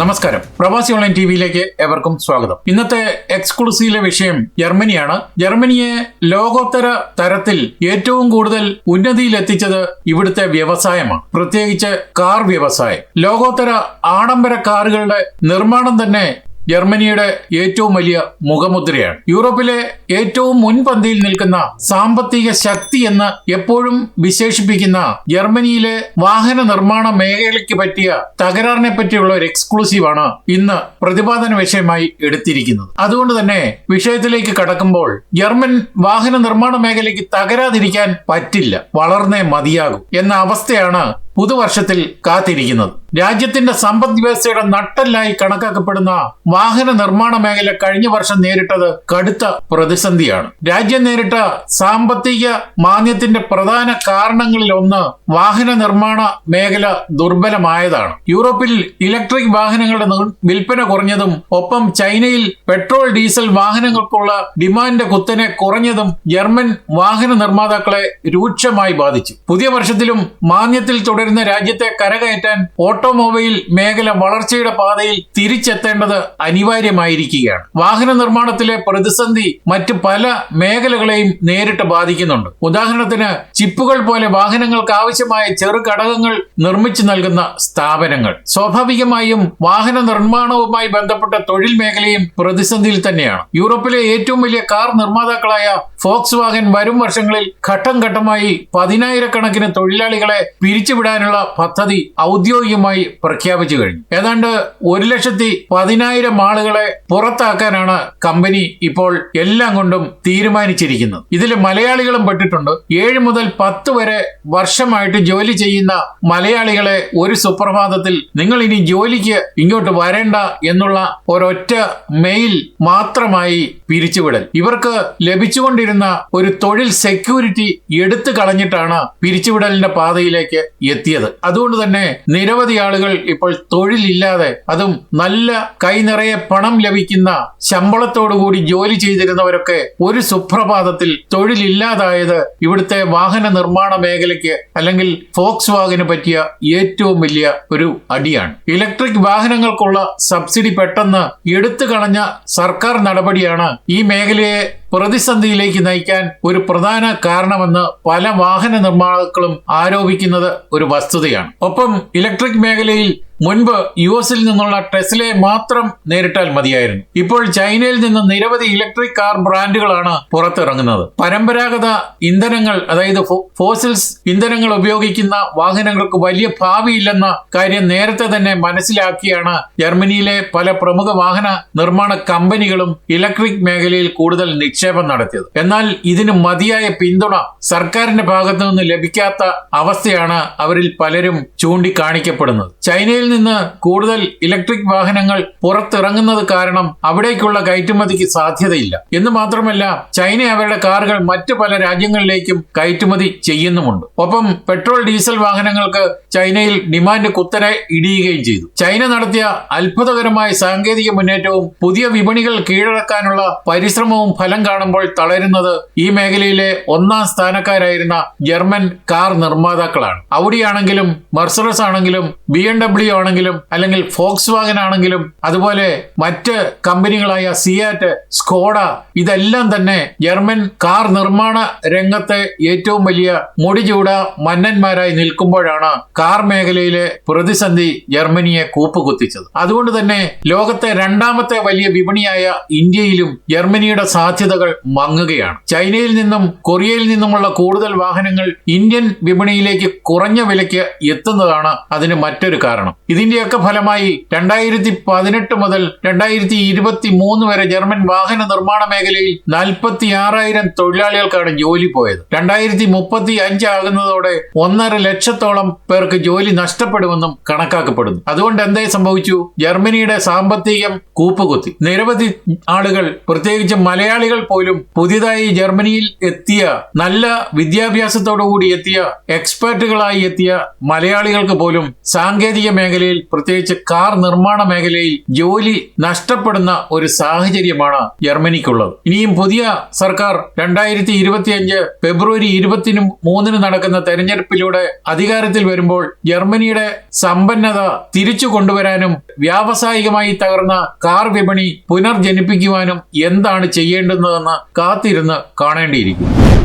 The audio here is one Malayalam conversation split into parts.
നമസ്കാരം. പ്രവാസി ഓൺലൈൻ ടി വിയിലേക്ക് ഏവർക്കും സ്വാഗതം. ഇന്നത്തെ എക്സ്ക്ലൂസീവിലെ വിഷയം ജർമ്മനിയാണ്. ജർമ്മനിയെ ലോകോത്തര തരത്തിൽ ഏറ്റവും കൂടുതൽ ഉന്നതിയിലെത്തിച്ചത് ഇവിടുത്തെ വ്യവസായമാണ്. പ്രത്യേകിച്ച് കാർ വ്യവസായം. ലോകോത്തര ആഡംബര കാറുകളുടെ നിർമ്മാണം തന്നെ ജർമ്മനിയുടെ ഏറ്റവും വലിയ മുഖമുദ്രയാണ്. യൂറോപ്പിലെ ഏറ്റവും മുൻപന്തിയിൽ നിൽക്കുന്ന സാമ്പത്തിക ശക്തി എന്ന് എപ്പോഴും വിശേഷിപ്പിക്കുന്ന ജർമ്മനിയിലെ വാഹന നിർമ്മാണ മേഖലയ്ക്ക് പറ്റിയ തകരാറിനെ പറ്റിയുള്ള ഒരു എക്സ്ക്ലൂസീവാണ് ഇന്ന് പ്രതിപാദന വിഷയമായി എടുത്തിരിക്കുന്നത്. അതുകൊണ്ട് തന്നെ വിഷയത്തിലേക്ക് കടക്കുമ്പോൾ ജർമ്മൻ വാഹന നിർമ്മാണ മേഖലയ്ക്ക് തകരാതിരിക്കാൻ പറ്റില്ല. വളർന്നേ മതിയാകും എന്ന അവസ്ഥയാണ് പുതുവർഷത്തിൽ കാത്തിരിക്കുന്നത്. രാജ്യത്തിന്റെ സമ്പദ് വ്യവസ്ഥയുടെ നട്ടല്ലായി കണക്കാക്കപ്പെടുന്ന വാഹന നിർമ്മാണ മേഖല കഴിഞ്ഞ വർഷം നേരിട്ടത് കടുത്ത പ്രതിസന്ധിയാണ്. രാജ്യം നേരിട്ട സാമ്പത്തിക മാന്യത്തിന്റെ പ്രധാന കാരണങ്ങളിൽ ഒന്ന് വാഹന നിർമ്മാണ മേഖല ദുർബലമായതാണ്. യൂറോപ്പിൽ ഇലക്ട്രിക് വാഹനങ്ങളുടെ വിൽപ്പന കുറഞ്ഞതും ഒപ്പം ചൈനയിൽ പെട്രോൾ ഡീസൽ വാഹനങ്ങൾക്കുള്ള ഡിമാൻഡ് കുത്തനെ കുറഞ്ഞതും ജർമ്മൻ വാഹന നിർമ്മാതാക്കളെ രൂക്ഷമായി ബാധിച്ചു. പുതിയ വർഷത്തിലും മാന്യത്തിൽ തുടരുന്ന രാജ്യത്തെ കരകയറ്റാൻ ഓട്ടോമൊബൈൽ മേഖല വളർച്ചയുടെ പാതയിൽ തിരിച്ചെത്തേണ്ടത് അനിവാര്യമായിരിക്കുകയാണ്. വാഹന നിർമ്മാണത്തിലെ പ്രതിസന്ധി മറ്റ് പല മേഖലകളെയും നേരിട്ട് ബാധിക്കുന്നുണ്ട്. ഉദാഹരണത്തിന് ചിപ്പുകൾ പോലെ വാഹനങ്ങൾക്ക് ആവശ്യമായ ചെറു ഘടകങ്ങൾ നിർമ്മിച്ചു നൽകുന്ന സ്ഥാപനങ്ങൾ. സ്വാഭാവികമായും വാഹന നിർമ്മാണവുമായി ബന്ധപ്പെട്ട തൊഴിൽ മേഖലയും പ്രതിസന്ധിയിൽ തന്നെയാണ്. യൂറോപ്പിലെ ഏറ്റവും വലിയ കാർ നിർമ്മാതാക്കളായ ഫോക്സ് വാഗൻ വരും വർഷങ്ങളിൽ ഘട്ടം ഘട്ടമായി പതിനായിരക്കണക്കിന് തൊഴിലാളികളെ പിരിച്ചുവിടാനുള്ള പദ്ധതി ഔദ്യോഗികമായി പ്രഖ്യാപിച്ചു കഴിഞ്ഞു. ഏതാണ്ട് ഒരു ലക്ഷത്തി പതിനായിരം ആളുകളെ പുറത്താക്കാനാണ് കമ്പനി ഇപ്പോൾ എല്ലാം കൊണ്ടും തീരുമാനിച്ചിരിക്കുന്നത്. ഇതിൽ മലയാളികളും പെട്ടിട്ടുണ്ട്. ഏഴ് മുതൽ പത്ത് വരെ വർഷമായിട്ട് ജോലി ചെയ്യുന്ന മലയാളികളെ ഒരു സുപ്രഭാതത്തിൽ നിങ്ങൾ ഇനി ജോലിക്ക് ഇങ്ങോട്ട് വരേണ്ട എന്നുള്ള ഒരൊറ്റ മെയിൽ മാത്രമായി പിരിച്ചുവിടൽ. ഇവർക്ക് ലഭിച്ചുകൊണ്ടിരുന്ന ഒരു തൊഴിൽ സെക്യൂരിറ്റി എടുത്തു കളഞ്ഞിട്ടാണ് പിരിച്ചുവിടലിന്റെ പാതയിലേക്ക് എത്തിയത്. അതുകൊണ്ട് തന്നെ നിരവധി ആളുകൾ ഇപ്പോൾ തൊഴിലില്ലാതെ അതും നല്ല കൈ നിറയെ പണം ലഭിക്കുന്ന ശമ്പളത്തോടുകൂടി ജോലി ചെയ്തിരുന്നവരൊക്കെ ഒരു സുപ്രഭാതത്തിൽ തൊഴിലില്ലാതായത് ഇവിടുത്തെ വാഹന നിർമ്മാണ മേഖലയ്ക്ക് അല്ലെങ്കിൽ ഫോക്സ് വാഗന് പറ്റിയ ഏറ്റവും വലിയ ഒരു അടിയാണ്. ഇലക്ട്രിക് വാഹനങ്ങൾക്കുള്ള സബ്സിഡി പെട്ടെന്ന് എടുത്തു കളഞ്ഞ സർക്കാർ നടപടിയാണ് ഈ മേഖലയെ പ്രതിസന്ധിയിലേക്ക് നയിക്കാൻ ഒരു പ്രധാന കാരണമെന്ന് പല വാഹന നിർമ്മാതാക്കളും ആരോപിക്കുന്നത് ഒരു വസ്തുതയാണ്. ഒപ്പം ഇലക്ട്രിക് മേഖലയിൽ മുൻപ് യു എസിൽ നിന്നുള്ള ടെസ്ലയെ മാത്രം നേരിട്ടാൽ മതിയായിരുന്നു. ഇപ്പോൾ ചൈനയിൽ നിന്ന് നിരവധി ഇലക്ട്രിക് കാർ ബ്രാൻഡുകളാണ് പുറത്തിറങ്ങുന്നത്. പരമ്പരാഗത ഇന്ധനങ്ങൾ അതായത് ഫോസിൽസ് ഇന്ധനങ്ങൾ ഉപയോഗിക്കുന്ന വാഹനങ്ങൾക്ക് വലിയ ഭാവിയില്ലെന്ന കാര്യം നേരത്തെ തന്നെ മനസ്സിലാക്കിയാണ് ജർമ്മനിയിലെ പല പ്രമുഖ വാഹന നിർമ്മാണ കമ്പനികളും ഇലക്ട്രിക് മേഖലയിൽ കൂടുതൽ നിക്ഷേപം നടത്തിയത്. എന്നാൽ ഇതിന് മതിയായ പിന്തുണ സർക്കാരിന്റെ ഭാഗത്തു നിന്ന് ലഭിക്കാത്ത അവസ്ഥയാണ് അവരിൽ പലരും ചൂണ്ടിക്കാണിക്കപ്പെടുന്നത്. ചൈനയിൽ നിന്ന് കൂടുതൽ ഇലക്ട്രിക് വാഹനങ്ങൾ പുറത്തിറങ്ങുന്നത് കാരണം അവിടേക്കുള്ള കയറ്റുമതിക്ക് സാധ്യതയില്ല. എന്ന് മാത്രമല്ല ചൈന അവരുടെ കാറുകൾ മറ്റു പല രാജ്യങ്ങളിലേക്കും കയറ്റുമതി ചെയ്യുന്നുമുണ്ട്. ഒപ്പം പെട്രോൾ ഡീസൽ വാഹനങ്ങൾക്ക് ചൈനയിൽ ഡിമാൻഡ് കുത്തനെ ഇടിയുകയും ചെയ്തു. ചൈന നടത്തിയ അത്ഭുതകരമായ സാങ്കേതിക മുന്നേറ്റവും പുതിയ വിപണികൾ കീഴടക്കാനുള്ള പരിശ്രമവും ഫലം കാണുമ്പോൾ തളരുന്നത് ഈ മേഖലയിലെ ഒന്നാം സ്ഥാനക്കാരായിരുന്ന ജർമ്മൻ കാർ നിർമ്മാതാക്കളാണ്. ഔഡിയാണെങ്കിലും മെർസറസ് ആണെങ്കിലും ബി എം ഡബ്ല്യു ആണെങ്കിലും അല്ലെങ്കിൽ ഫോക്സ് വാഗൻ ആണെങ്കിലും അതുപോലെ മറ്റ് കമ്പനികളായ സിയാറ്റ് സ്കോഡ ഇതെല്ലാം തന്നെ ജർമ്മൻ കാർ നിർമ്മാണ രംഗത്തെ ഏറ്റവും വലിയ മുടിചൂട മന്നന്മാരായി നിൽക്കുമ്പോഴാണ് കാർ മേഖലയിലെ പ്രതിസന്ധി ജർമ്മനിയെ കൂപ്പുകുത്തിച്ചത്. അതുകൊണ്ട് തന്നെ ലോകത്തെ രണ്ടാമത്തെ വലിയ വിപണിയായ ഇന്ത്യയിലും ജർമ്മനിയുടെ സാധ്യതകൾ മങ്ങുകയാണ്. ചൈനയിൽ നിന്നും കൊറിയയിൽ നിന്നുമുള്ള കൂടുതൽ വാഹനങ്ങൾ ഇന്ത്യൻ വിപണിയിലേക്ക് കുറഞ്ഞ വിലയ്ക്ക് എത്തുന്നതാണ് അതിന് മറ്റൊരു കാരണം. ഇതിന്റെയൊക്കെ ഫലമായി രണ്ടായിരത്തി പതിനെട്ട് മുതൽ രണ്ടായിരത്തി ഇരുപത്തി മൂന്ന് വരെ ജർമ്മൻ വാഹന നിർമ്മാണ മേഖലയിൽ നാൽപ്പത്തി ആറായിരം തൊഴിലാളികൾക്കാണ് ജോലി പോയത്. രണ്ടായിരത്തി മുപ്പത്തി അഞ്ചാകുന്നതോടെ ഒന്നര ലക്ഷത്തോളം പേർക്ക് ജോലി നഷ്ടപ്പെടുമെന്നും കണക്കാക്കപ്പെടുന്നു. അതുകൊണ്ട് എന്തേ സംഭവിച്ചു? ജർമ്മനിയുടെ സാമ്പത്തികം കൂപ്പുകുത്തി. നിരവധി ആളുകൾ പ്രത്യേകിച്ച് മലയാളികൾ പോലും പുതിയതായി ജർമ്മനിയിൽ എത്തിയ നല്ല വിദ്യാഭ്യാസത്തോടു കൂടി എത്തിയ എക്സ്പേർട്ടുകളായി എത്തിയ മലയാളികൾക്ക് പോലും സാങ്കേതിക മേഖല മേഖലയിൽ പ്രത്യേകിച്ച് കാർ നിർമ്മാണ മേഖലയിൽ ജോലി നഷ്ടപ്പെടുന്ന ഒരു സാഹചര്യമാണ് ജർമ്മനിക്കുള്ളത്. ഇനിയും പുതിയ സർക്കാർ രണ്ടായിരത്തി ഇരുപത്തിയഞ്ച് ഫെബ്രുവരി ഇരുപത്തിനും മൂന്നിന് നടക്കുന്ന തെരഞ്ഞെടുപ്പിലൂടെ അധികാരത്തിൽ വരുമ്പോൾ ജർമ്മനിയുടെ സമ്പന്നത തിരിച്ചു കൊണ്ടുവരാനും വ്യാവസായികമായി തകർന്ന കാർ വിപണി പുനർജനിപ്പിക്കുവാനും എന്താണ് ചെയ്യേണ്ടുന്നതെന്ന് കാത്തിരുന്ന് കാണേണ്ടിയിരിക്കും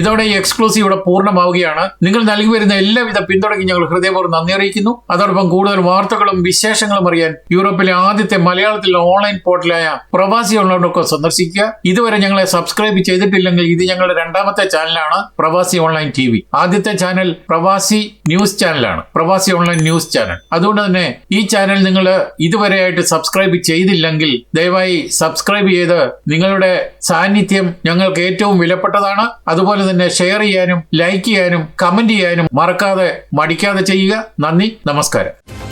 ഇതോടെ ഈ എക്സ്ക്ലൂസീവ് ഇവിടെ പൂർണമാവുകയാണ്. നിങ്ങൾ നൽകി വരുന്ന എല്ലാവിധ പിന്തുണയ്ക്കും ഞങ്ങൾ ഹൃദയപൂർവം നന്ദി അറിയിക്കുന്നു. അതോടൊപ്പം കൂടുതൽ വാർത്തകളും വിശേഷങ്ങളും അറിയാൻ യൂറോപ്പിലെ ആദ്യത്തെ മലയാളത്തിലെ ഓൺലൈൻ പോർട്ടലായ പ്രവാസി ഓൺലൈനൊക്കെ സന്ദർശിക്കുക. ഇതുവരെ ഞങ്ങളെ സബ്സ്ക്രൈബ് ചെയ്തിട്ടില്ലെങ്കിൽ ഇത് ഞങ്ങളുടെ രണ്ടാമത്തെ ചാനലാണ് പ്രവാസി ഓൺലൈൻ ടി വി ആദ്യത്തെ ചാനൽ പ്രവാസി ന്യൂസ് ചാനലാണ് പ്രവാസി ഓൺലൈൻ ന്യൂസ് ചാനൽ. അതുകൊണ്ട് തന്നെ ഈ ചാനൽ നിങ്ങൾ ഇതുവരെ ആയിട്ട് സബ്സ്ക്രൈബ് ചെയ്തില്ലെങ്കിൽ ദയവായി സബ്സ്ക്രൈബ് ചെയ്ത് നിങ്ങളുടെ സാന്നിധ്യം ഞങ്ങൾക്ക് ഏറ്റവും വിലപ്പെട്ടതാണ്. അതുപോലെ തന്നെ ഷെയർ ചെയ്യാനും ലൈക്ക് ചെയ്യാനും കമന്റ് ചെയ്യാനും മറക്കാതെ മടിക്കാതെ ചെയ്യുക. നന്ദി നമസ്കാരം.